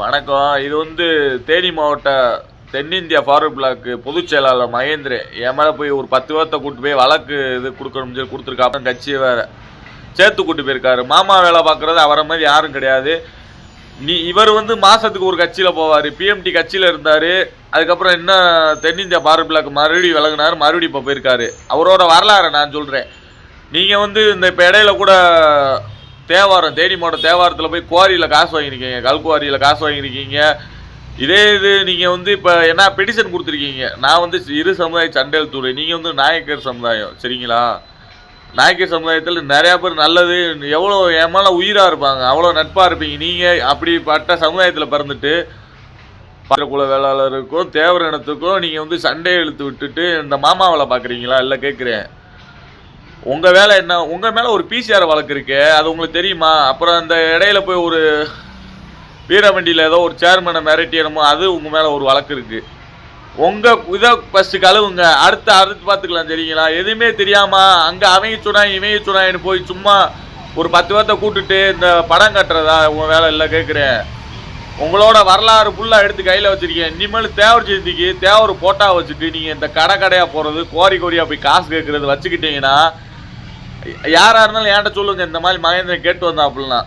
வணக்கம். இது வந்து தேனி மாவட்ட தென்னிந்தியா ஃபார்வர்ட் பிளாக் பொதுச் செயலாளர் மகேந்திர என் மேலே போய் ஒரு பத்து பேர்த்த கூட்டு போய் வழக்கு இது கொடுக்கணும்னு சொல்லி கொடுத்துருக்காப்ப கட்சியை வேற சேர்த்து கூட்டு போயிருக்காரு. மாமா வேலை பார்க்குறது அவரை மாதிரி யாரும் கிடையாது. நீ இவர் வந்து மாதத்துக்கு ஒரு கட்சியில் போவார். பிஎம்டி கட்சியில் இருந்தார். அதுக்கப்புறம் என்ன தென்னிந்தியா ஃபார்வர்ட் பிளாக் மறுபடியும் விலகினார். மறுபடியும் இப்போ போயிருக்காரு. அவரோட வரலாறை நான் சொல்கிறேன் நீங்கள் வந்து இந்த இப்போ இடையில கூட தேவாரம் தேனி மாவட்டம் தேவாரத்தில் போய் குவாரியில் காசு வாங்கியிருக்கீங்க கல்குவாரியில் காசு வாங்கியிருக்கீங்க. இதே இது நீங்கள் வந்து இப்போ என்ன பெடிஷன் கொடுத்துருக்கீங்க? நான் வந்து இரு சமுதாய சண்டையில் துறை நீங்கள் வந்து நாயக்கர் சமுதாயம் சரிங்களா? நாயக்கர் சமுதாயத்தில் நிறையா பேர் நல்லது எவ்வளோ என் மேலே உயிராக இருப்பாங்க அவ்வளோ நட்பாக இருப்பீங்க. நீங்கள் அப்படிப்பட்ட சமுதாயத்தில் பிறந்துட்டு குல வேளாளருக்கும் தேவர் இனத்துக்கும் நீங்கள் வந்து சண்டையை இழுத்து விட்டுட்டு இந்த மாமாவளை பார்க்குறீங்களா இல்லை கேட்குறேன் உங்கள் வேலை என்ன? உங்கள் மேலே ஒரு பிசிஆர் வழக்கு இருக்கு. அது உங்களுக்கு தெரியுமா? அப்புறம் அந்த இடையில போய் ஒரு வீரவண்டியில் ஏதோ ஒரு சேர்மனை மிரட்டியணுமோ அது உங்கள் மேலே ஒரு வழக்கு இருக்கு. உங்கள் இதை ஃபஸ்ட்டு கழுவுங்க. அடுத்து அடுத்து பார்த்துக்கலாம் சரிங்களா எதுவுமே தெரியாமல் அங்கே அவங்க சொன்னாங்க இவங்க சொன்னாங்கன்னு போய் சும்மா ஒரு பத்து பேர்த்த கூட்டுட்டு இந்த படம் கட்டுறதா? உங்கள் வேலை இல்லை கேட்குறேன் உங்களோட வரலாறு ஃபுல்லாக எடுத்து கையில் வச்சுருக்கேன் இனிமேல் தேவர் ஜெயந்திக்கு தேவர் போட்டா வச்சுட்டு நீங்கள் இந்த கடை கடையாக போகிறது கோரி கோரியாக போய் காசு கேட்குறது வச்சுக்கிட்டீங்கன்னா யாராக இருந்தாலும் என்கிட்ட சொல்லுங்க இந்த மாதிரி மகேந்திரன் கேட்டு வந்தான் அப்படின்னா